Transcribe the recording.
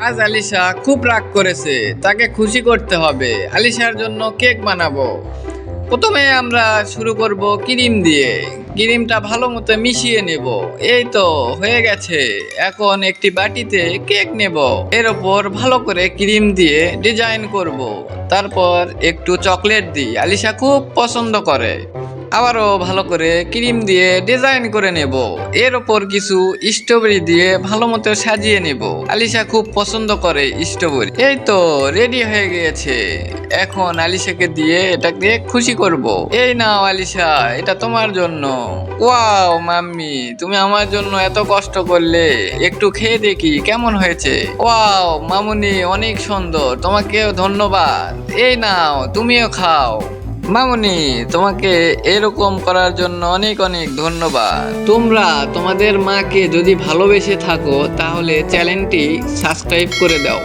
আজ আলিশা খুব রাগ করেছে, তাকে খুশি করতে হবে। আলিশার জন্য কেক বানাবো। প্রথমে আমরা শুরু করব ক্রিম দিয়ে। ক্রিমটা ভালো মতো মিশিয়ে নেব। এই তো, হয়ে গেছে। এখন একটি বাটিতে কেক নেব। এর ওপর ভালো করে ক্রিম দিয়ে ডিজাইন করব। তারপর একটু চকলেট দিই। আলিশা খুব পছন্দ করে। আবারও ভালো করে ক্রিম দিয়ে ডিজাইন করে নেব। এর ওপর কিছু স্ট্রবেরি দিয়ে ভালো মতো সাজিয়ে নেব। আলিশা খুব পছন্দ করে স্ট্রবেরি। এই তো রেডি হয়ে গিয়েছে। এখন আলিশাকে দিয়ে এটাকে খুশি করব। এই নাও আলিশা, এটা তোমার জন্য। ওয়াও, মাম্মি, তুমি আমার জন্য এত কষ্ট করলে। একটু খেয়ে দেখি কেমন হয়েছে। ওয়াও, মামুনি, অনেক সুন্দর, তোমাকেও ধন্যবাদ। এই নাও, তুমিও খাও। মামুনি, তোমাকে এরকম করার জন্য অনেক অনেক ধন্যবাদ। তোমরা তোমাদের মাকে যদি ভালোবেসে থাকো, তাহলে চ্যানেলটি সাবস্ক্রাইব করে দাও।